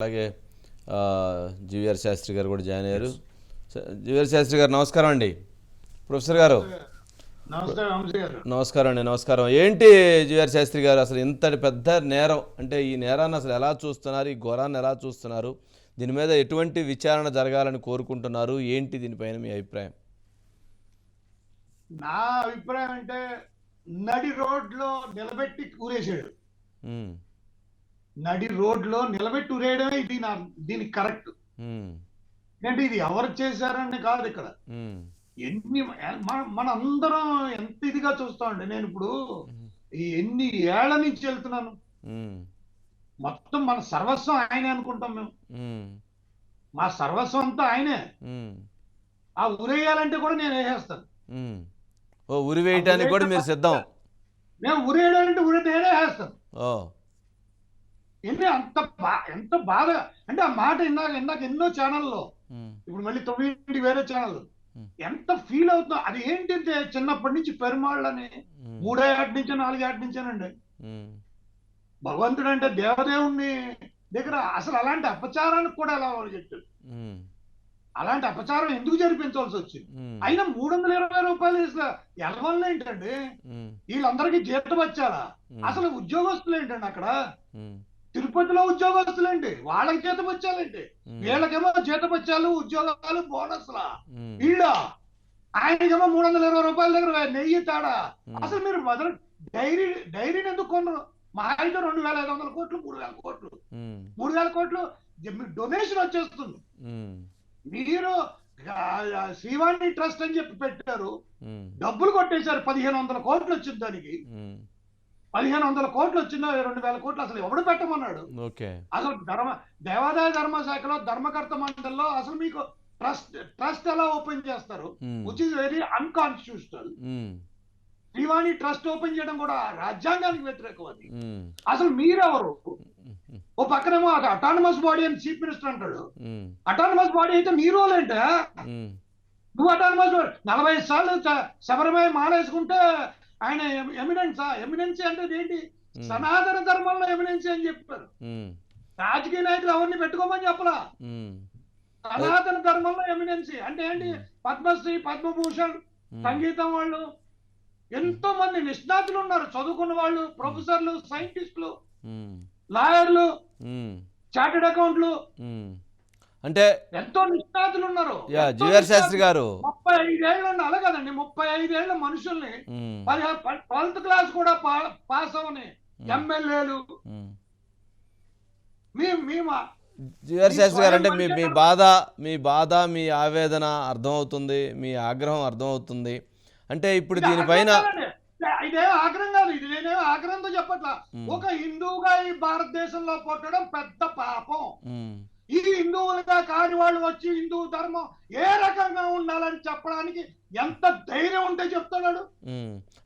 అలాగే జీవీఆర్ శాస్త్రి గారు కూడా జాయిన్ అయ్యారు. జీవీఆర్ శాస్త్రి గారు నమస్కారం అండి. ప్రొఫెసర్ గారు. నమస్కారం అండి నమస్కారం. ఏంటి జీవీఆర్ శాస్త్రి గారు అసలు ఇంతటి పెద్ద నేరం? అంటే ఈ నేరాన్ని అసలు ఎలా చూస్తున్నారు? ఈ ఘోరాన్ని ఎలా చూస్తున్నారు? దీని మీద ఎటువంటి విచారణ జరగాలని కోరుకుంటున్నారు? ఏంటి దీనిపైన మీ అభిప్రాయం? నా అభిప్రాయం అంటే నడి రోడ్లో నిలబెట్టి ఉమ్, నడి రోడ్లో నిలబెట్టి ఊరేయడమే ఇది నా దీనికి కరెక్ట్. అంటే ఇది ఎవరు చేశారని కాదు ఇక్కడ. ఎన్ని మన మనందరం ఎంత ఇదిగా చూస్తామండి. నేను ఇప్పుడు ఎన్ని ఏళ్ళ నుంచి వెళ్తున్నాను. మొత్తం మన సర్వస్వం ఆయనే అనుకుంటాం మేము. మా సర్వస్వం అంతా ఆయనే. ఆ ఊరేయాలంటే కూడా నేను వేసేస్తాను. ఓ ఉరి వేయటానికి కూడా మీరు సిద్ధం. మేము ఊరే నేనే వేస్తాను ఎన్ని అంత బా ఎంత బాధ? అంటే ఆ మాట ఇందాక ఇందాక ఎన్నో ఛానల్లో ఇప్పుడు మళ్ళీ తొమ్మిది వేరే ఛానల్. ఎంత ఫీల్ అవుతుందో అది ఏంటంటే చిన్నప్పటి నుంచి పెరుమాళ్ళని ఉమ్, మూడో ఏట నుంచో నాలుగు ఏట నుంచేనండి. భగవంతుడు అంటే దేవదేవుణ్ణి దగ్గర అసలు అలాంటి అపచారానికి కూడా ఎలా చెప్పాడు అలాంటి అపచారం ఎందుకు జరిపించాల్సి వచ్చింది? అయినా మూడు వందల ఇరవై రూపాయలు అసలు ఎలవల్ల ఏంటండి? వీళ్ళందరికీ జీతం వచ్చారా అసలు ఉద్యోగస్తులు ఏంటండి అక్కడ? తిరుపతిలో ఉద్యోగస్తులు ఏంటి వాళ్ళకి జీతం వచ్చాలేంటి ఉమ్, వీళ్ళకేమో జీతపత్యాలు ఉద్యోగాలు బోనస్లా. వీళ్ళ ఆయనకేమో మూడు వందల ఇరవై రూపాయల దగ్గర నెయ్యి తాడా. అసలు మీరు మొదలు డైరీ డైరీని ఎందుకు కొనరు? మా అయితే రెండు వేల ఐదు వందల కోట్లు మూడు వేల కోట్లు. మూడు వేల కోట్లు డొనేషన్ వచ్చేస్తుంది. మీరు శ్రీవాణి ట్రస్ట్ అని చెప్పి పెట్టారు. డబ్బులు కొట్టేశారు. పదిహేను వందల కోట్లు వచ్చింది దానికి. పదిహేను వందల కోట్లు వచ్చిందో రెండు వేల కోట్లు అసలు ఎవడు పెట్టమన్నాడు? అసలు ధర్మ దేవాదాయ ధర్మ శాఖలో ధర్మకర్త మండలిలో అసలు మీకు ట్రస్ట్ ట్రస్ట్ ఎలా ఓపెన్ చేస్తారు? Which is very unconstitutional Srivani trust open చేయడం కూడా రాజ్యాంగానికి వ్యతిరేకం అది. ఉమ్, అసలు మీరెవరు? ఉమ్, ఓ పక్కనేమో అది అటానమస్ బాడీ అని చీఫ్ మినిస్టర్ అంటాడు. అటానమస్ బాడీ అయితే నీ రోల్ ఏంటే? నువ్వు అటానమస్ బాడీ నలభై సార్లు శబరిమల మాలేసుకుంటే ఆయన ఎమినెన్సా ఎమినెన్సీ అంటే ఏంటి? సనాతన ధర్మంలో ఎమినెన్సీ అని చెప్పారు. రాజకీయ నాయకులు ఎవరిని పెట్టుకోమని చెప్పలా? ఉమ్, సనాతన ధర్మంలో ఎమినెన్సీ అంటే ఏంటి? పద్మశ్రీ పద్మభూషణ్ సంగీతం వాళ్ళు. ఎంతో మంది నిష్ణాతులు ఉన్నారు. చదువుకున్న వాళ్ళు ప్రొఫెసర్లు సైంటిస్టులు లాయర్లు చార్టెడ్ అకౌంట్లు. అంటే ఎంతో నిష్ణాతులు ఉన్నారు. జీవర్ శాస్త్రి. గారు. ముప్పై ఐదేళ్ళు అలా కదండి ముప్పై ఐదేళ్ళ మనుషుల్ని ట్వెల్త్ క్లాస్ కూడా పాస్ అవని ఎమ్మెల్యేలు. జీవర్ శాస్త్రి గారు అంటే మీ మీ బాధ మీ బాధ మీ ఆవేదన అర్థమవుతుంది మీ ఆగ్రహం అర్థమవుతుంది. అంటే ఇప్పుడు దీనిపైన ఇదే ఆగ్రహం కాదు ఇది నేనేం ఆగ్రహంతో చెప్పట్లా. ఒక హిందువుగా ఈ భారతదేశంలో పుట్టడం పెద్ద పాపం. ఈ హిందువులుగా కాని వాళ్ళు వచ్చి హిందూ ధర్మం ఏ రకంగా ఉండాలని చెప్పడానికి ఎంత ధైర్యం ఉంటే చెప్తున్నాడు.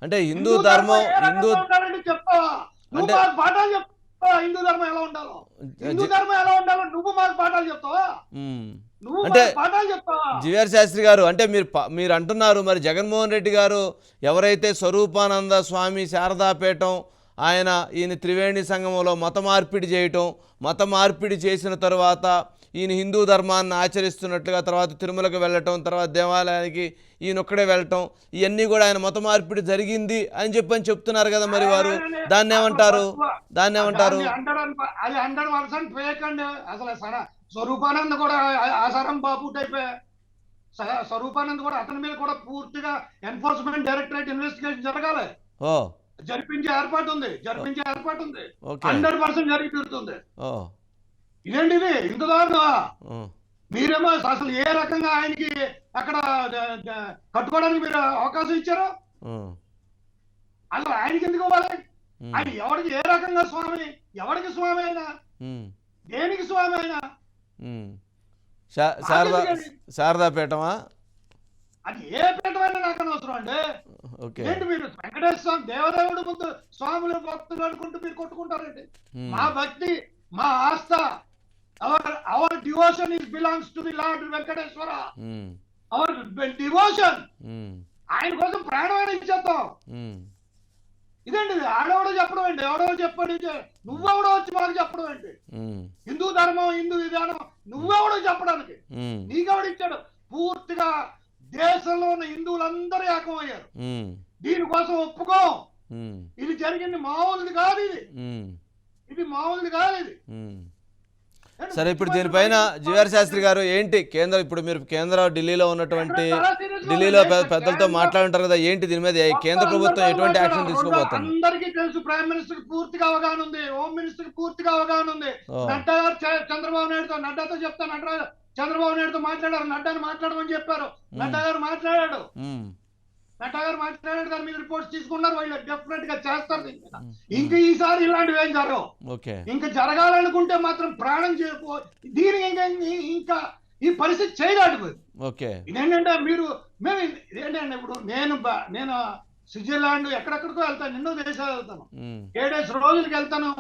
అంటే హిందూ ధర్మం హిందూ చెప్తావా నువ్వు మాకు పాఠాలు చెప్తావా? హిందూ ధర్మం ఎలా ఉండాలో? హిందూ ధర్మం ఎలా ఉండాలో నువ్వు మాకు పాఠాలు చెప్తావా? అంటే- జీవర్ శాస్త్రి గారు అంటే మీరు మీరు అంటున్నారు మరి జగన్మోహన్ రెడ్డి గారు ఎవరైతే స్వరూపానంద స్వామి శారదాపీఠం ఆయన ఈయన త్రివేణి సంగమంలో మత మార్పిడి చేయటం మత మార్పిడి చేసిన తర్వాత ఈయన హిందూ ధర్మాన్ని ఆచరిస్తున్నట్లుగా తర్వాత తిరుమలకు వెళ్ళటం తర్వాత దేవాలయానికి ఈయన ఒక్కడే వెళ్ళటం ఇవన్నీ కూడా ఆయన మత మార్పిడి జరిగింది అని చెప్పని చెప్తున్నారు కదా మరి వారు. దాన్ని ఏమంటారు? దాన్ని ఏమంటారు? స్వరూపానంద్ కూడా ఆసారం బాబు టైపే. స్వరూపానంద్ కూడా అతని మీద కూడా పూర్తిగా ఎన్ఫోర్స్మెంట్ డైరెక్టరేట్ ఇన్వెస్టిగేషన్ జరగాలి. ఓ. జరిపించే ఏర్పాటు ఉంది. జరిపించే ఏర్పాటు ఉంది. హండ్రెడ్ పర్సెంట్ జరిగి తీరుతుంది. ఇదేంటి ఇది ఇంత దారుణమా? ఓ. మీరేమో అసలు ఏ రకంగా ఆయనకి అక్కడ కట్టుకోవడానికి మీరు అవకాశం ఇచ్చారు. అసలు ఆయనకి ఎందుకు ఇవ్వాలి. ఆయన ఎవరికి ఏ రకంగా స్వామి ఎవరికి స్వామి అయినా. దేనికి స్వామి అయినా? శారదా మాకెందుకండి? అది ఏ పీఠమైనా నాకు అనవసరం అండి? ఏంటి మీరు వెంకటేశ్వర స్వామి దేవదేవుడు ముందు స్వాములు భక్తులు అనుకుంటూ మీరు కొట్టుకుంటారండి. మా భక్తి మా ఆస్థ our our devotion is belongs to the lord Venkateshwara. Our devotion. ఆయన కోసం ప్రాణమైన ఇచ్చేద్దాం ఉమ్. ఇదేంటి ఇది? ఆడెవడో చెప్పడం ఏంటి ఎవడో చెప్పండి నువ్వెవడో వచ్చి మాకు చెప్పడం ఉమ్, హిందూ ధర్మం హిందూ విధానం నువ్వెవడో చెప్పడానికి. నీకెవడిచ్చాడు పూర్తిగా దేశంలో ఉన్న హిందువులందరూ ఏకమయ్యారు. దీనికోసం ఒప్పుకో. ఇది జరిగింది మామూలుది కాదు ఇది. ఇది మామూలుది కాదు ఇది. సరే ఇప్పుడు దీనిపైన జీఆర్ శాస్త్రి గారు ఏంటి? కేంద్ర ఇప్పుడు మీరు కేంద్ర ఢిల్లీలో ఉన్నటువంటి ఢిల్లీలో పెద్దలతో మాట్లాడుంటారు కదా ఏంటి దీని మీద? కేంద్ర ప్రభుత్వం ఎటువంటి యాక్షన్ తీసుకోబోతుంది? అందరికీ తెలుసు ప్రైమ్ మినిస్టర్ పూర్తిగా అవగాహన ఉంది హోమ్ మినిస్టర్ పూర్తిగా అవగాహన ఉంది. నడ్డా చంద్రబాబు నాయుడుతో నడ్డాతో చెప్తా నడ్డా చంద్రబాబు నాయుడుతో మాట్లాడారు. నడ్డాని మాట్లాడమని చెప్పారు. నడ్డా గారు మాట్లాడాడు. నడ్డా గారు మాట్లాడాడు. దాని మీద రిపోర్ట్స్ తీసుకున్నారు. వాళ్ళు డెఫినెట్గా చేస్తారు. దీని ఇంకా ఈసారి ఇలాంటివి ఏం జరగవు. ఇంకా జరగాలనుకుంటే మాత్రం ప్రాణం చేయకో దీనికి ఇంకా ఇంకా ఈ పరిస్థితి చేయదాటు ఓకే. ఇదేంటంటే మీరు మేము ఇదేంటంటే ఇప్పుడు నేను నేను స్విట్జర్లాండ్ ఎక్కడెక్కడికో వెళ్తాను. ఎన్నో దేశాలు వెళ్తాను. ఏడేసి రోజులకి వెళ్తాను.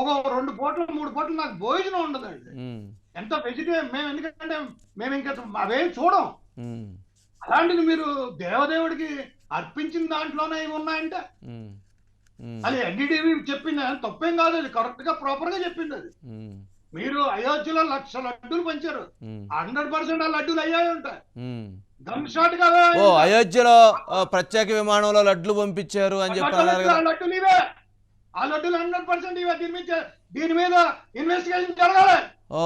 ఒక రెండు పూటలు మూడు పూటలు నాకు భోజనం ఉండదండి. ఉమ్, ఎంత వెజిటేరియన్ మేము ఎందుకంటే మేము ఇంకా అవేం చూడం. అలాంటిది మీరు దేవదేవుడికి అర్పించిన దాంట్లోనే ఇవి ఉన్నాయంటే? అది ఎన్డీటీవీ చెప్పింది తప్పేం కాదు అది కరెక్ట్గా ప్రాపర్గా చెప్పింది అది. మీరు అయోధ్యలో లక్ష లడ్డూలు పంచారు. హండ్రెడ్ పర్సెంట్ ఆ లడ్డూలు అయ్యాయి ఉంటాయి. గమ్ షాట్ ఓ. అయోధ్యలో ప్రత్యేక విమానంలో లడ్లు పంపించారు అని చెప్పి లడ్డూలు ఇవే. ఆ లడ్డూలు హండ్రెడ్ పర్సెంట్ ఇవే. దీని మీద దీని మీద ఇన్వెస్టిగేషన్ జరగాలి. ఓ.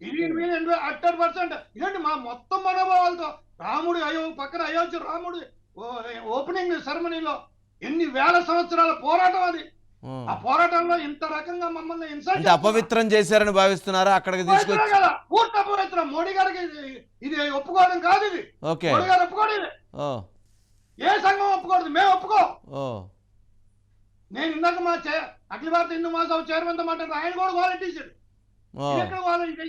దీని మీద హండ్రెడ్ పర్సెంట్? ఇదండి మా మొత్తం మనోభావాలతో రాముడు అయో పక్కన అయోధ్య రాముడు ఓపెనింగ్ సెరమనీలో ఎన్ని వేల సంవత్సరాల పోరాటం అది. ఆ. పోరాటంలో ఇంత రకంగా మమ్మల్ని అంటే అపవిత్రం చేశారని భావిస్తున్నారా? అక్కడికి తీసుకొచ్చి పూర్తి అపవిత్రం. మోడీ గారికి ఇది- ఒప్పుకోవడం కాదు ఇది. ఓకే. మోడీ గారు ఒప్పుకోడు ఇది. ఏ సంఘం ఒప్పుకోదు మేము ఒప్పుకో. నేను ఇందాక మా అఖిల భారత హిందూ మహాసభ చైర్మన్తో మాట్లాడితే ఆయన కూడా వాలంటీర్ ఎక్కడ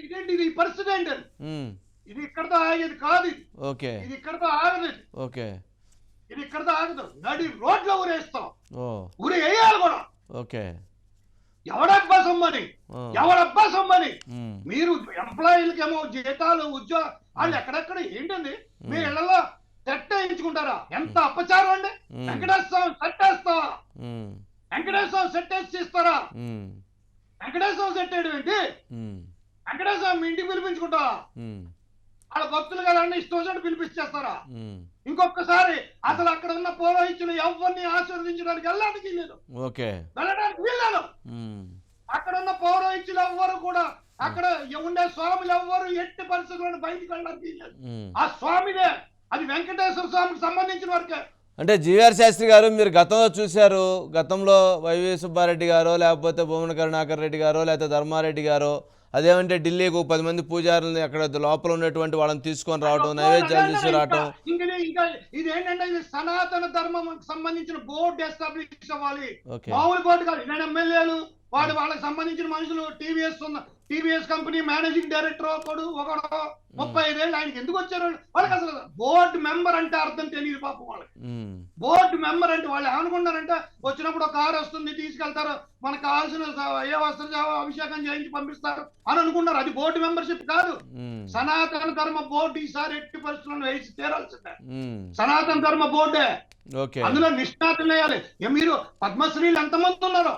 ఇదేంటి ఇది? పరిస్థితి ఏంటి? ఇది ఇక్కడతో ఆగేది కాదు ఓకే. ఇది ఇక్కడతో ఆగదు. ఓకే. ఇది ఇక్కడతో ఆగదు. నడి రోడ్లో ఊరేస్తాం. ఊరి వేయాలి కూడా. ఓకే. ఎవడబ్బా సొమ్మని? ఎవడబ్బా సొమ్మని? మీరు ఎంప్లాయీలకేమో జీతాలు ఉద్యోగ వాళ్ళు ఎక్కడెక్కడ ఏంటండి? మీ ఇళ్ళలో సెట్ వేయించుకుంటారా? ఎంత అపచారం అండి? వెంకటేశ్వరం సెట్ వేస్తావా? వెంకటేశ్వరం సెట్ వేసి ఇస్తారా? వెంకటేశ్వరం సెట్ ఏంటి? వెంకటేశ్వరం మీ ఇంటికి పిలిపించుకుంటావా ఉమ్, వాళ్ళ భక్తులు కదండి ఇష్టం వచ్చినట్టు పిలిపించేస్తారా? ఇంకొకసారి అసలు అక్కడ ఉన్న పురోహితులు ఎవరిని ఆశీర్వదించడానికి వెళ్ళడానికి లేదు ఓకే. వెళ్ళడానికి ఉమ్, అక్కడ ఉన్న పౌరోహిత్యులు ఎవ్వరు కూడా అక్కడ ఉండే స్వాములు ఎవ్వరు ఎట్టి పరిస్థితులను బయటికి వెళ్ళడానికి. ఆ స్వామిదే అది వెంకటేశ్వర స్వామికి సంబంధించిన వరకే. అంటే జీఆర్ శాస్త్రి గారు మీరు గతంలో చూశారు గతంలో వైవి సుబ్బారెడ్డి గారో లేకపోతే భువన కరుణాకర్ రెడ్డి గారో లేకపోతే ధర్మారెడ్డి గారో అదేమంటే ఢిల్లీకి పది మంది పూజారులని అక్కడ లోపల ఉన్నటువంటి వాళ్ళని తీసుకొని రావటం నైవేద్యాలు తీసుకురావటం ఇది- ఏంటంటే ఇది సనాతన ధర్మం సంబంధించిన బోర్డు ఎస్టాబ్లిష్ అవ్వాలి. మామూలు బోర్డు కాదు. ఎమ్మెల్యేలు వాడు వాళ్ళకి సంబంధించిన మనుషులు టీవీఎస్ ఉన్న టీవీఎస్ కంపెనీ మేనేజింగ్ డైరెక్టర్ ఒకడు ఒకడు ముప్పై ఐదేళ్ళు ఆయనకి ఎందుకు వచ్చారు? వాళ్ళకి అసలు బోర్డు మెంబర్ అంటే అర్థం తెలియదు పాపం వాళ్ళకి. బోర్డు మెంబర్ అంటే వాళ్ళు ఏమనుకున్నారంటే వచ్చినప్పుడు ఒక కారు వస్తుంది తీసుకెళ్తారు మనకు కావాల్సిన ఏ వస్త్ర అభిషేకం చేయించి పంపిస్తారు అని అనుకున్నారు అది బోర్డు మెంబర్షిప్ కాదు. సనాతన ధర్మ బోర్డు ఈసారి ఎట్టి పరిస్థితులను వేసి తీరాల్సిందే. సనాతన ధర్మ బోర్డే. అందులో నిష్ణాతులు వేయాలి. మీరు పద్మశ్రీలు ఎంతమంది ఉన్నారు?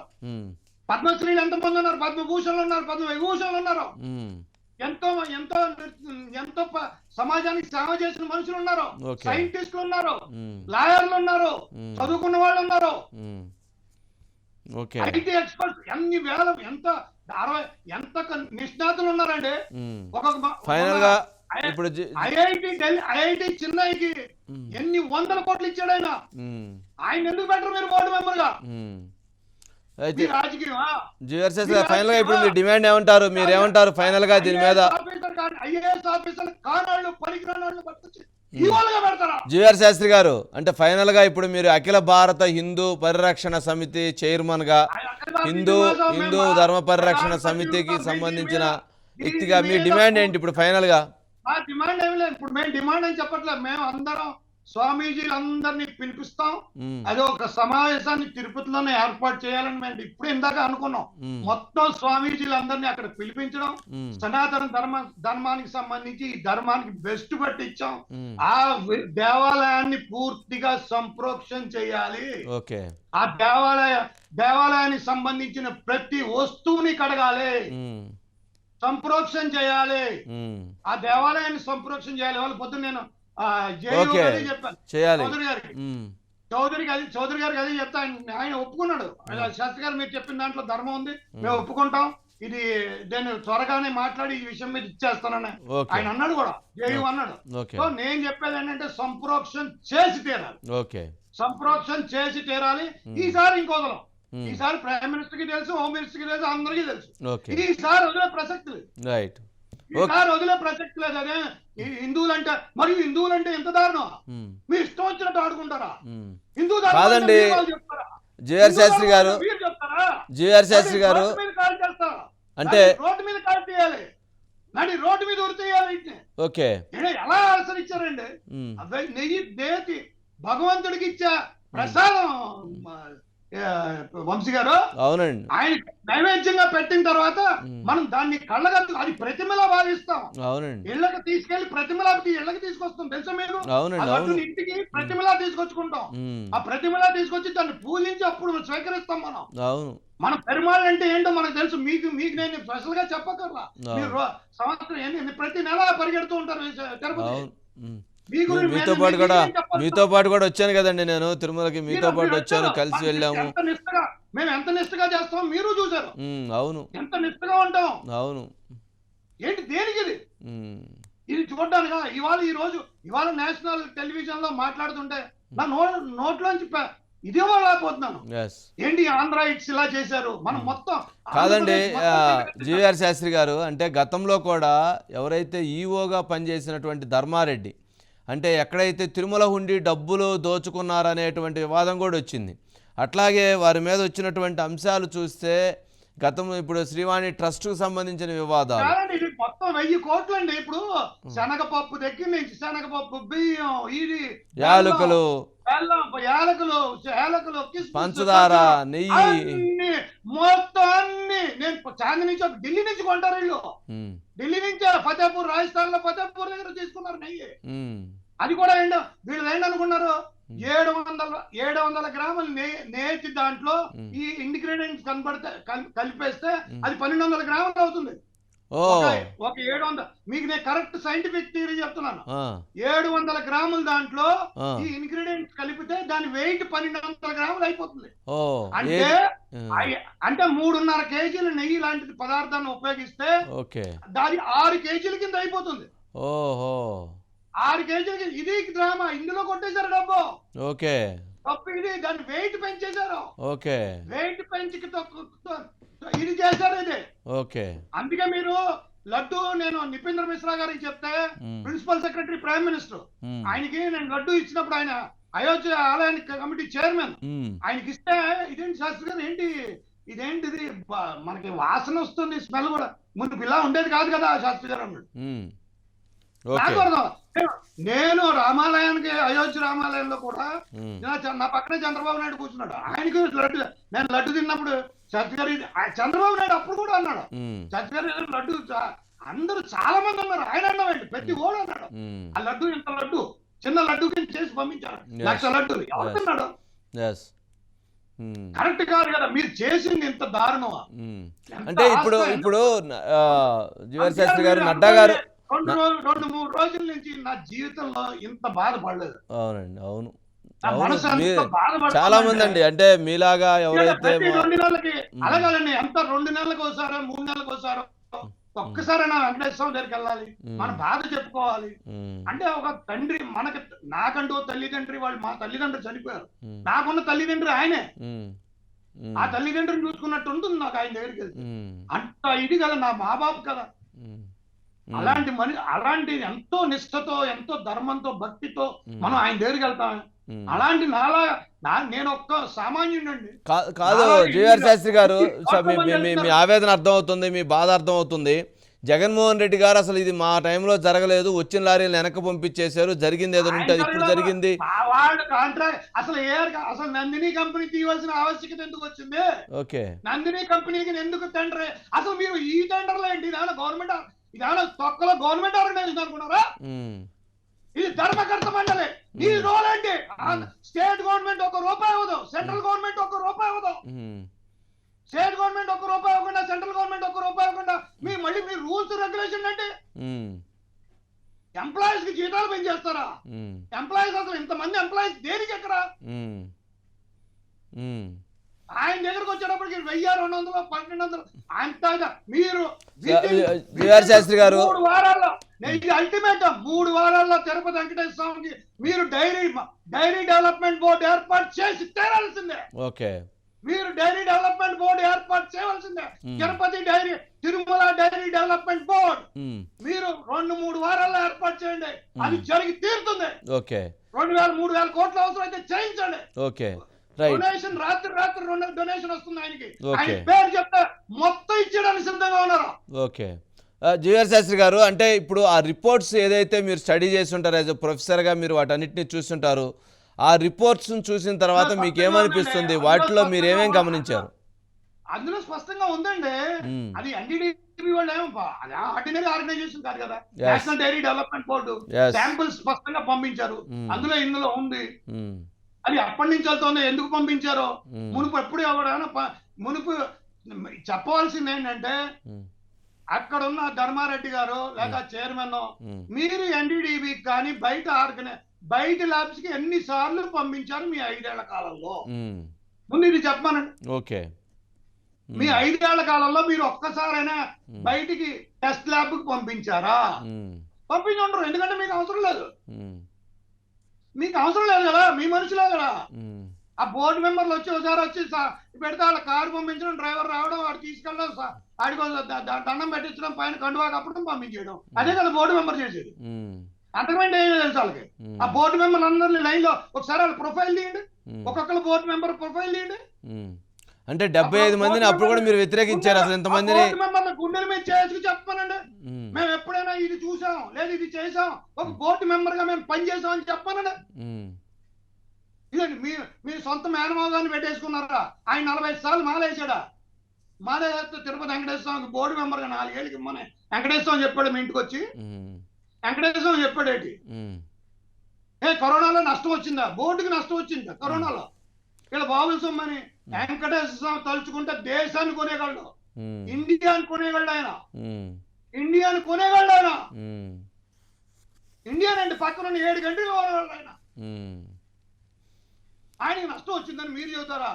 పద్మశ్రీలు ఎంతమంది ఉన్నారు? పద్మభూషణలు ఉన్నారు పద్మ విభూషణలు ఉన్నారు ఎంతో ఎంతో ఎంతో సమాజానికి సేవ చేసిన మనుషులు ఉన్నారు. సైంటిస్టులు ఉన్నారు. లాయర్లు ఉన్నారు. చదువుకున్న వాళ్ళు ఉన్నారు. ఐటీ ఎక్స్పర్ట్స్ ఎన్ని వేల ఎంత అరవై ఎంత నిష్ణాతులు ఉన్నారండి. ఒక ఫైనల్గా ఇప్పుడు జి- ఐఐటి ఢిల్లీ ఐఐటి చెన్నైకి ఎన్ని వందల కోట్లు ఇచ్చాడు ఆయన ఆయన ఎందుకు పెట్టరు మీరు బోర్డు మెంబర్గా. అయితే గారు ఫైనల్గా ఇప్పుడు డిమాండ్ ఏమంటారు? మీరు ఏమంటారు ఫైనల్గా దీని మీద? జీఆర్ శాస్త్రి గారు అంటే ఫైనల్గా ఇప్పుడు మీరు అఖిల భారత హిందూ పరిరక్షణ సమితి చైర్మన్గా హిందూ హిందూ ధర్మ పరిరక్షణ సమితికి సంబంధించిన వ్యక్తిగా మీ డిమాండ్ ఏంటి ఇప్పుడు ఫైనల్గా? డిమాండ్ ఏమి లేదు. ఇప్పుడు మేము డిమాండ్ అని చెప్పట్లేదు. మేము అందరం స్వామీజీలందరినీ పిలిపిస్తాం. అది ఒక సమావేశాన్ని తిరుపతిలోనే ఏర్పాటు చేయాలని మేము ఇప్పుడు ఇందాక అనుకున్నాం. మొత్తం స్వామీజీలందరినీ అక్కడ పిలిపించడం సనాతన ధర్మ ధర్మానికి సంబంధించి ఈ ధర్మానికి బెస్ట్ పట్టించాం. ఆ దేవాలయాన్ని పూర్తిగా సంప్రోక్షణ చేయాలి. ఆ దేవాలయ దేవాలయానికి సంబంధించిన ప్రతి వస్తువుని కడగాలి. సంప్రోక్షణ చేయాలి. ఆ దేవాలయాన్ని సంప్రోక్షణ చేయాలి. వాళ్ళ పొద్దున్న నేను ఓకే. చేయాలి. చౌదరి అది చౌదరి గారికి అది చెప్తా. ఆయన ఒప్పుకున్నాడు. శాస్త్రి గారు మీరు చెప్పిన దాంట్లో ధర్మం ఉంది. మేము. ఒప్పుకుంటాం. ఇది నేను త్వరగానే మాట్లాడి ఈ విషయం మీద ఇచ్చేస్తానని ఆయన అన్నాడు కూడా. జేయూ అన్నాడు. సో నేను చెప్పేది ఏంటంటే సంప్రోక్షణ చేసి తీరాలి. ఓకే. సంప్రోక్షణ చేసి తీరాలి. ఈసారి ఇంకొదలం ఈసారి ప్రైమ్ మినిస్టర్కి తెలుసు హోమ్ మినిస్టర్కి తెలుసు అందరికీ తెలుసు. ఈసారి వదిలే ప్రసక్తి లేదు. రైట్. వదిలే ప్రసక్తి లేదు అదే. ఈ హిందువులు అంటే మరియు హిందువులు అంటే ఎంత దారుణం? ఉమ్, మీ ఇష్టం వచ్చినట్టు ఆడుకుంటారా. హిందూ కాదండి. మీరు? జేఆర్ శాస్త్రి గారు మీరు? జేఆర్ శాస్త్రి మరి గారు? అంటే మరి రోడ్డు మీద కాల్ చేయాలి. మరి రోడ్డు మీద ఉరితేయాలి వీటిని. ఓకే. ఎలా ఉమ్, అవే నెయ్యి దేతి భగవంతుడికి ఇచ్చా ప్రసాదం. వంశీ గారు? అవునండి. ఆయన నైవేద్యంగా పెట్టిన తర్వాత. మనం దాన్ని కళ్ళగద్దు అది ప్రతిమలా భావిస్తాం. అవునండి. ఇళ్ళకి తీసుకెళ్ళి ప్రతిమలా ఇళ్ళకి తీసుకొస్తాం తెలుసా మీరు అవునండి ఇంటికి ప్రతిమలా తీసుకొచ్చుకుంటాం. ఆ ప్రతిమలా తీసుకొచ్చి దాన్ని పూజించి అప్పుడు స్వీకరిస్తాం మనం. అవును. మన పెరుమాళ్ అంటే ఏంటో మనకు తెలుసు. మీకు మీకు నేను స్పెషల్గా చెప్పకర్లా అవును. మీరు సంవత్సరం ఎన్ని ప్రతి నెల పరిగెడుతూ ఉంటారు తిరుపతి మీతో పాటు కూడా? మీతో పాటు కూడా వచ్చాను కదండి నేను తిరుమలకి. మీతో పాటు వచ్చాను. కలిసి వెళ్ళాము. మేము ఎంత నిష్టగా చేస్తామో మీరు చూసారు అవును. ఎంత నిష్టగా ఉంటాం. అవును. ఏంటి దేనికి ఇది? ఇది చూడడానికా? ఇవాళ ఈ రోజు ఇవాళ నేషనల్ టెలివిజన్లో మాట్లాడుతుంటే నా నో నోట్లోంచి ఇదే లేకపోతున్నాను. ఏంటి ఆంధ్ర ఇట్స్ ఇలా చేశారు? మనం మొత్తం కాదండి జీవీఆర్ శాస్త్రి గారు అంటే గతంలో కూడా ఎవరైతే ఈఓగా పనిచేసినటువంటి ధర్మారెడ్డి అంటే ఎక్కడైతే తిరుమల ఉండి డబ్బులు దోచుకున్నారనేటువంటి వివాదం కూడా వచ్చింది. అట్లాగే వారి మీద వచ్చినటువంటి అంశాలు చూస్తే గతం ఇప్పుడు శ్రీవాణి ట్రస్ట్కు సంబంధించిన వివాదాలు. మొత్తం వెయ్యి కోట్లండి. ఇప్పుడు శనగపప్పు దగ్గర నుంచి శనగపప్పు బియ్యం ఇది యాలకులు. యాలకులు యాలకులు పంచదార నెయ్యి. మొత్తం అన్ని. నేను చాందిని చౌక్ ఢిల్లీ నుంచి కొంటారు వీళ్ళు. ఉమ్, ఢిల్లీ నుంచే ఫతేపూర్ రాజస్థాన్లో ఫతేపూర్ దగ్గర తీసుకున్నారు నెయ్యి. అది కూడా ఏంటో వీళ్ళు ఏంటనుకున్నారు? ఏడు వందల ఏడు వందల గ్రాములు నే- నేతి దాంట్లో. ఈ ఇంగ్రీడియంట్స్ కనబడితే కల్- కలిపేస్తే అది పన్నెండు వందల గ్రాములు అవుతుంది. ఒక ఏడు వందల మీకు నేను కరెక్ట్ సైంటిఫిక్ థియరీ చెప్తున్నాను. ఏడు వందల గ్రాముల దాంట్లో ఈ ఇంగ్రీడియంట్స్ కలిపితే దాని వెయిట్ పన్నెండు వందల గ్రాములు అయిపోతుంది. అంటే అంటే మూడున్నర కేజీల నెయ్యి లాంటి పదార్థాన్ని ఉపయోగిస్తే దాని ఆరు కేజీల కింద అయిపోతుంది. ఓహో. ఆరు కేజీలకి ఇది డ్రామా ఇందులో కొట్టేశారు డబ్బు. ఓకే. తప్పు ఇది దాని వెయిట్ పెంచేశారు. ఓకే. వెయిట్ పెంచి ఇది చేశారు ఇది. ఓకే. అందుకే మీరు లడ్డు నేను నిపేంద్ర మిశ్రా గారికి చెప్తే ప్రిన్సిపల్ సెక్రటరీ ప్రైమ్ మినిస్టర్ ఆయనకి నేను లడ్డు ఇచ్చినప్పుడు ఆయన అయోధ్య ఆలయానికి కమిటీ చైర్మన్. ఆయనకి ఇస్తే ఇదేంటి శాస్త్రి గారు ఏంటి ఇదేంటిది మనకి వాసన వస్తుంది స్మెల్ కూడా. ముందు ఇలా ఉండేది కాదు కదా శాస్త్రి గారు అన్నాడు. అర్థం నేను- రామాలయానికి అయోధ్య రామాలయంలో కూడా నా పక్కనే చంద్రబాబు నాయుడు కూర్చున్నాడు. ఆయనకి లడ్డు నేను లడ్డు తిన్నప్పుడు శాస్త్రి గారు ఇది- ఆ చంద్రబాబు నాయుడు అప్పుడు కూడా అన్నాడు. ఉమ్, శాస్త్రి గారు ఇది లడ్డు అందరూ చాలా మంది ఉన్నారు. ఆయన అన్నామండి ప్రతి ఓడు అన్నాడు. ఆ లడ్డు ఇంత లడ్డు చిన్న లడ్డు కింద చేసి Yes. లక్ష లడ్డు ఎవరు. తిన్నాడు? కరెక్ట్ కాదు కదా. మీరు చేసింది ఇంత దారుణమా? అంటే ఇప్పుడు ఇప్పుడు ఎంత శాస్త్రి గారు నడ్డా గారు రెండు రోజులు రెండు మూడు రోజుల నుంచి నా జీవితంలో ఇంత బాధపడలేదు. అవునండి అవును. నా చాలా మంది అండి అంటే మీలాగా ఎవరైతే రెండు నెలలకి అలాగండి ఎంత రెండు నెలలకు ఒకసారో మూడు నెలలకు ఒకసారో ఒక్కసారైనా వెంకటేశ్వర దగ్గరికి వెళ్ళాలి మన బాధ చెప్పుకోవాలి. అంటే ఒక తండ్రి మనకి నాకంటూ తల్లిదండ్రి వాళ్ళు మా తల్లిదండ్రులు చనిపోయారు. నాకున్న తల్లిదండ్రి ఆయనే. ఆ తల్లిదండ్రిని చూసుకున్నట్టు ఉంటుంది నాకు ఆయన దగ్గరికి వెళ్తే. అంత ఇది కదా నా మా బాబు కదా. అలాంటి మని అలాంటి ఎంతో నిష్ఠతో ఎంతో ధర్మంతో భక్తితో మనం ఆయన దగ్గరికి వెళ్తాం. అలాంటి నాలా నేను ఒక్క సామాన్యుడండి కాదు ఇండియా- శాస్త్రి గారు మీ-. ఆవేదన అర్థం అవుతుంది మీ బాధ అర్థం అవుతుంది జగన్మోహన్ రెడ్డి గారు అసలు ఇది మా టైంలో జరగలేదు. వచ్చిన లారీలు వెనక్కి పంపించేశారు. జరిగింది ఏదో ఉంటే అది ఇప్పుడు జరిగింది. అసలు అసలు నందిని కంపెనీ తీయవలసిన ఆవశ్యకత ఎందుకు వచ్చింది? ఓకే. నందిని కంపెనీకి ఎందుకు టెండర్ అసలు మీరు ఈ టెండర్లో ఏంటి? గవర్నమెంట్ ఇదేమన్నా తొక్కలో గవర్నమెంట్ ఆర్గనైజేషన్ అనుకున్నారా? ఇది ధర్మకర్త మండలి. ఈ రోల్ ఏంటి? స్టేట్ గవర్నమెంట్ ఒక రూపాయి ఇవ్వదు సెంట్రల్ గవర్నమెంట్ ఒక రూపాయి ఇవ్వదు. స్టేట్ గవర్నమెంట్ ఒక రూపాయి ఇవ్వకుండా సెంట్రల్ గవర్నమెంట్ ఒక రూపాయి ఇవ్వకుండా మీ మళ్ళీ మీ రూల్స్ రెగ్యులేషన్ అంటే ఎంప్లాయీస్కి జీతాలు పెంచేస్తారా? ఎంప్లాయీస్ అసలు ఇంతమంది ఎంప్లాయీస్ దేనికి ఎక్కడ. ఆయన దగ్గరకు వచ్చేటప్పటికి వెయ్యి రెండు వందలు పన్నెండు వందలు. అంత మీరు శాస్త్రి గారు. మూడు వారాల్లో అల్టిమేట్ మూడు వారాల్లో తిరుపతి వెంకటేశ్వర స్వామికి మీరు డైరీ డైరీ డెవలప్మెంట్ బోర్డు ఏర్పాటు చేసి తీరాల్సిందే. ఓకే. మీరు డైరీ డెవలప్మెంట్ బోర్డు ఏర్పాటు చేయవలసిందే. Tirupati dairy Tirumala dairy development board. మీరు రెండు మూడు వారాల్లో ఏర్పాటు చేయండి. అది జరిగి తీరుతుంది. ఓకే. రెండు వేల మూడు వేల కోట్ల అవసరం అయితే చేయించండి. ఓకే. డొనేషన్ రాత్రి రాత్రి డొనేషన్ వస్తుంది ఆయనకి. ఆయన పేరు చెప్తే మొత్తం ఇచ్చేయడానికి సిద్ధంగా ఉన్నారు. ఓకే ఆ, జీఆర్ శాస్త్రి గారు అంటే ఇప్పుడు ఆ రిపోర్ట్స్ ఏదైతే మీరు స్టడీ చేసి ఉంటారో యాజ్ ప్రొఫెసర్గా మీరు వాటన్నిటిని చూస్తుంటారు ఆ రిపోర్ట్స్ని చూసిన తర్వాత మీకు ఏమనిపిస్తుంది? వాటిలో మీరు ఏమేం గమనించారు? అందులో స్పష్టంగా ఉందండి. మ్మ్. అది ఎన్డీడీబీ వాళ్ళు అది ఆర్డినరీ ఆర్గనైజేషన్ కాదు కదా. National dairy development board Yes. Sample స్పష్టంగా పంపించారు. మ్మ్. అందులో ఇందులో ఉంది. ఉమ్, అది ఎప్పటి నుంచి వెళ్తుంది. ఎందుకు పంపించారో? మునుపు ఎప్పుడు ఎవరైనా మునుపు చెప్పవలసింది ఏంటంటే ఉమ్, అక్కడ ఉన్న ధర్మారెడ్డి గారు లేక చైర్మన్ మీరు ఎన్డీడీబీ కానీ బయట ఆర్గనై బయట ల్యాబ్స్కి ఎన్ని సార్లు పంపించారు మీ ఐదేళ్ళ కాలంలో? ముందు ఇది చెప్పమనండి. ఓకే. మీ ఐదేళ్ళ కాలంలో మీరు ఒక్కసారైనా బయటికి టెస్ట్ ల్యాబ్కి పంపించారా? ఉమ్, పంపించి ఉండరు ఎందుకంటే మీకు అవసరం లేదు. మీకు అవసరం లేదు కదా మీ మనుషులే కదా. ఆ బోర్డు మెంబర్లు వచ్చి ఒకసారి వచ్చి పెడితే వాళ్ళ కారు పంపించడం డ్రైవర్ రావడం వాడు తీసుకెళ్ళడం ఆడికి దండం పెట్టించడం పైన కండువా కప్పడం పంపించేయడం. అదే కదా బోర్డు మెంబర్ చేసేది. ఉమ్, అంతకుమించి ఏమీ తెలుసు వాళ్ళకి. ఆ బోర్డు మెంబర్ అందరినీ లైన్లో ఒకసారి వాళ్ళ ప్రొఫైల్ తీయండి. ఒక్కొక్కరు బోర్డు మెంబర్ ప్రొఫైల్ తీయండి. అంటే డెబ్బై ఐదు మందిని అప్పుడు కూడా మీరు వ్యతిరేకించారు అసలు ఎంతమందిని గుండెల మీద చేసుకు చెప్పమనండి ఉమ్, మేము ఎప్పుడైనా ఇది చూసాం లేదు ఇది చేసాం ఒక బోర్డు మెంబర్గా మేము పని చేసాం అని చెప్పమనండి ఉమ్, ఇదండి మీ మీ సొంత మేనమాగాన్ని పెట్టేసుకున్నారా? ఆయన నలభై సార్లు మాలేసాడా మాలేస్తే తిరుపతి వెంకటేశ్వర బోర్డు మెంబర్గా నాలుగేళ్ళకి ఇమ్మని. వెంకటేశ్వర చెప్పాడు మీ ఇంటికి వచ్చి వెంకటేశ్వర స్వామి చెప్పాడేటి ఏ కరోనాలో నష్టం వచ్చిందా? బోర్డుకి నష్టం వచ్చిందా కరోనాలో? ఇలా బాబుల సొమ్మని వెంకటేశ్వర స్వామి తలుచుకుంటే దేశాన్ని కొనేగలడు ఇండియాని కొనేగలడు ఆయన. ఇండియాని కొనేగలడు ఆయన. ఉమ్, ఇండియన్ అంటే పక్కన ఏడు గంటలు కొనేగలడు ఆయన. ఆయనకి నష్టం వచ్చిందని మీరు చెబుతారా?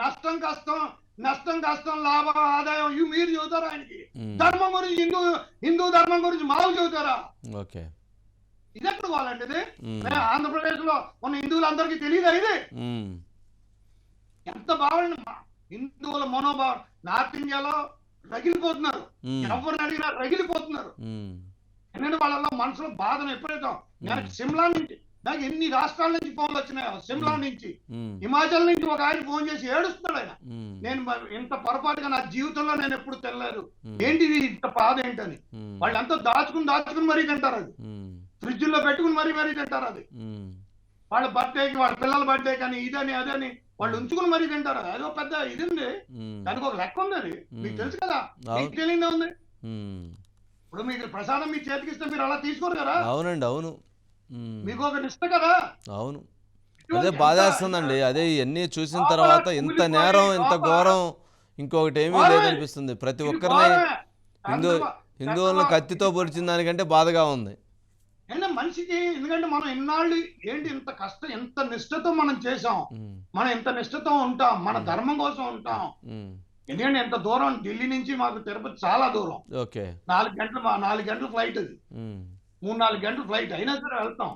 నష్టం కష్టం నష్టం కష్టం లాభం ఆదాయం ఇవి మీరు చెబుతారా ఆయనకి? ధర్మం గురించి హిందూ హిందూ ధర్మం గురించి మాకు చెబుతారా? ఓకే. ఇది ఎక్కడ వాళ్ళండి ఇది ఆంధ్రప్రదేశ్లో ఉన్న హిందువులందరికీ తెలియదా ఇది? ఎంత బాగుంది హిందువుల మనోభావం. నార్త్ ఇండియాలో రగిలిపోతున్నారు. ఎవరిని అడిగినా రగిలిపోతున్నారు. ఎందుకంటే వాళ్ళలో మనసులో బాధను ఎప్పుడైతే? నేను సిమ్లా నుంచి నాకు ఎన్ని రాష్ట్రాల నుంచి ఫోన్లు వచ్చినాయో సిమ్లా నుంచి హిమాచల్ నుంచి ఒక ఆయన ఫోన్ చేసి ఏడుస్తున్నాడు ఆయన. నేను ఇంత పొరపాటుగా నా జీవితంలో నేను ఎప్పుడు తెల్లలేదు ఉమ్, ఏంటి ఇది ఇంత బాధ ఏంటని? వాళ్ళంతా దాచుకుని దాచుకుని మరీ తింటారు అది. ఫ్రిడ్జ్లో పెట్టుకుని మరీ మరీ తింటారు అది. వాళ్ళ బర్త్డేకి వాళ్ళ పిల్లల బర్త్డే కానీ ఇదని అదని వాళ్ళు ఉంచుకుని మరీ తింటారు అది. పెద్ద ఇది ఉంది దానికి ఒక లెక్క ఉంది అది. మీకు. తెలుసు కదా. మీకు తెలియదే ఉంది. ఇప్పుడు మీకు ప్రసాదం మీ చేతికి ఇస్తే మీరు అలా తీసుకోరు కదా? అవునండి అవును. మీకు ఒక నిష్ట కదా? అవును. అదే బాధేస్తుందండి. అదే ఇవన్నీ చూసిన తర్వాత ఇంత నేరం ఇంత ఘోరం ఇంకొకటి ఏమీ. లేదనిపిస్తుంది. ప్రతి ఒక్కరిని. హిందూ హిందువులను కత్తితో పొడిచిన దానికంటే బాధగా ఉంది. మనిషికి ఎందుకంటే మనం ఇన్నాళ్ళు ఏంటి ఇంత కష్టం ఎంత నిష్ఠతో మనం చేసాం మనం ఎంత నిష్ఠతో ఉంటాం. మన ధర్మం కోసం ఉంటాం. ఎందుకంటే ఎంత దూరం ఢిల్లీ నుంచి మాకు తిరుపతి చాలా దూరం. నాలుగు గంటలు నాలుగు గంటల ఫ్లైట్ అది. మూడు నాలుగు గంటల ఫ్లైట్ అయినా సరే వెళ్తాం.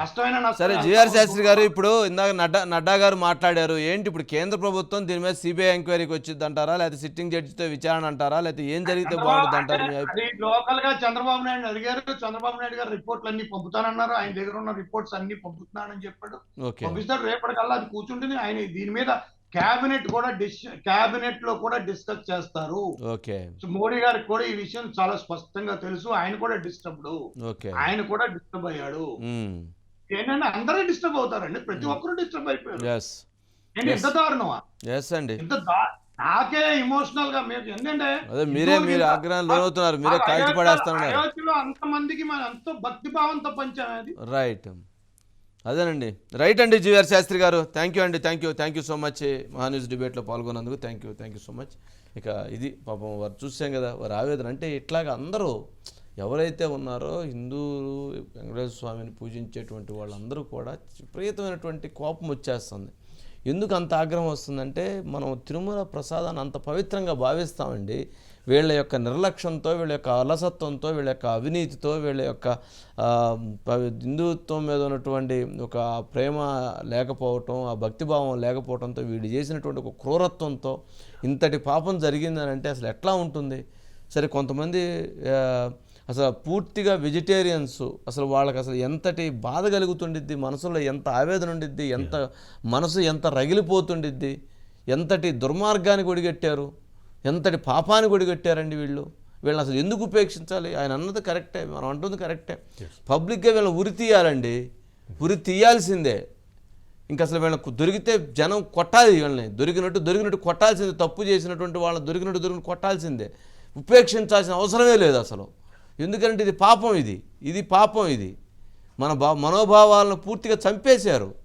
కష్టమైన సరే. జిఆర్ శాస్త్రి గారు ఇప్పుడు ఇందాక నడ్డా నడ్డా గారు మాట్లాడారు. ఏంటి ఇప్పుడు కేంద్ర ప్రభుత్వం దీని మీద సిబిఐ ఎంక్వైరీకి వచ్చింది అంటారా? లేకపోతే సిట్టింగ్ జడ్జితో విచారణ అంటారా? లేకపోతే ఏం జరిగితే బాగుంటుంది అంటారు లోకల్గా చంద్రబాబు నాయుడు అడిగారు. చంద్రబాబు నాయుడు గారు రిపోర్ట్లు అన్ని పంపుతానన్నారు. ఆయన దగ్గర ఉన్న రిపోర్ట్స్ అన్ని పంపుతున్నానని చెప్పాడు. పంపిస్తాడు. రేపటికల్లా అది కూర్చుంటుంది. ఆయన దీని మీద క్యాబినెట్ కూడా డిస్ క్యాబినెట్లో కూడా డిస్కస్ చేస్తారు. ఓకే. మోడీ గారికి కూడా ఈ విషయం చాలా స్పష్టంగా తెలుసు. ఆయన కూడా డిస్టర్బ్డ్. ఆయన కూడా డిస్టర్బ్ అయ్యాడు. ఏంటంటే అందరూ డిస్టర్బ్ అవుతారండి. ప్రతి ఒక్కరు డిస్టర్బ్ అయిపోయారు. ఏంటి ఎంత దారుణమా? అండి. ఎంత నాకే ఇమోషనల్గా మీకు ఏంటంటే మీరే మీరు ఆగ్రహం లోనవుతున్నారు. మీరే కాల్చి పడేస్తున్నారు అంత మందికి మనం ఎంతో భక్తి భావంతో పంచాం అది రైట్ అదేనండి. రైట్ అండి జీవీఆర్ శాస్త్రి గారు. థ్యాంక్ యూ అండి. Thank you thank you so much Mahaa News డిబేట్లో పాల్గొన్నందుకు thank you thank you so much ఇక ఇది పాపం వారు చూసాం కదా. వారి ఆవేదన అంటే ఇట్లాగా అందరూ ఎవరైతే ఉన్నారో హిందువులు వెంకటేశ్వర స్వామిని పూజించేటువంటి వాళ్ళందరూ కూడా విపరీతమైనటువంటి కోపం వచ్చేస్తుంది. ఎందుకు అంత ఆగ్రహం వస్తుందంటే మనం తిరుమల ప్రసాదాన్ని అంత పవిత్రంగా భావిస్తామండి. వీళ్ళ యొక్క నిర్లక్ష్యంతో వీళ్ళ యొక్క అలసత్వంతో వీళ్ళ యొక్క అవినీతితో వీళ్ళ యొక్క హిందుత్వం మీద ఉన్నటువంటి ఒక ప్రేమ లేకపోవటం ఆ భక్తిభావం లేకపోవడంతో వీళ్ళు చేసినటువంటి ఒక క్రూరత్వంతో ఇంతటి పాపం జరిగిందని అంటే అసలు ఎట్లా ఉంటుంది? సరే కొంతమంది అసలు పూర్తిగా వెజిటేరియన్స్ అసలు వాళ్ళకి అసలు ఎంతటి బాధ కలుగుతుండిద్ది? మనసులో ఎంత ఆవేదన ఉండిద్ది? ఎంత మనసు ఎంత రగిలిపోతుండిద్ది? ఎంతటి దుర్మార్గానికి ఒడిగట్టారు? ఎంతటి పాపానికి ఒడిగట్టారండి వీళ్ళు? వీళ్ళని అసలు ఎందుకు ఉపేక్షించాలి? ఆయన అన్నది కరెక్టే మనం అంటుంది కరెక్టే. పబ్లిక్గా వీళ్ళని ఉరి తీయాలండి. ఉరి తీయాల్సిందే. ఇంకా అసలు వీళ్ళకు దొరికితే జనం కొట్టాలి వీళ్ళని. దొరికినట్టు దొరికినట్టు కొట్టాల్సిందే. తప్పు చేసినటువంటి వాళ్ళని దొరికినట్టు దొరికినట్టు కొట్టాల్సిందే. ఉపేక్షించాల్సిన అవసరమే లేదు అసలు. ఎందుకంటే ఇది పాపం ఇది. ఇది పాపం ఇది. మన బా మనోభావాలను పూర్తిగా చంపేశారు.